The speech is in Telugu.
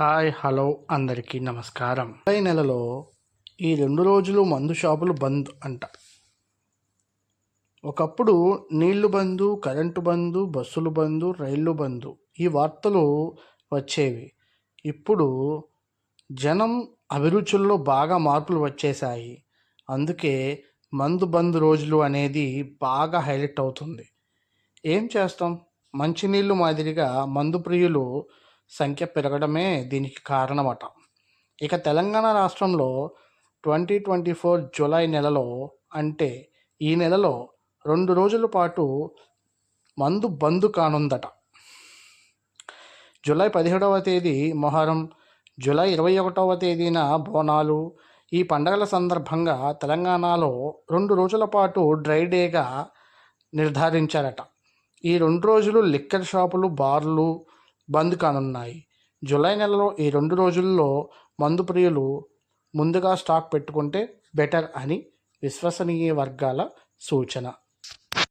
హాయ్ హలో అందరికీ నమస్కారం. జూలై నెలలో ఈ రెండు రోజులు మందు షాపులు బంద్ అంట. ఒకప్పుడు నీళ్ళు బందు కరెంటు బందు బస్సులు బందు రైళ్ళు బందు ఈ వార్తలు వచ్చేవి. ఇప్పుడు జనం అభిరుచుల్లో బాగా మార్పులు వచ్చేసాయి అందుకే మందు బంద్ రోజులు అనేది బాగా హైలైట్ అవుతుంది. ఏం చేస్తాం? మంచినీళ్ళు మాదిరిగా మందు ప్రియులు సంఖ్య పెరగడమే దీనికి కారణమట. ఇక తెలంగాణ రాష్ట్రంలో ట్వంటీ ట్వంటీ ఫోర్ జూలై నెలలో అంటే ఈ నెలలో రెండు రోజుల పాటు మందు బంద్ కానుందట. జూలై పదిహేడవ తేదీ మొహరం జూలై ఇరవై ఒకటవ తేదీన బోనాలు ఈ పండగల సందర్భంగా తెలంగాణలో రెండు రోజుల పాటు డ్రై డేగా నిర్ధారించారట. ఈ రెండు రోజులు లిక్కర్ షాపులు బార్లు బంద్ కానున్నాయి. జూలై నెలలో ఈ రెండు రోజుల్లో మందు ప్రియులు ముందుగా స్టాక్ పెట్టుకుంటే బెటర్ అని విశ్వసనీయ వర్గాల సూచన.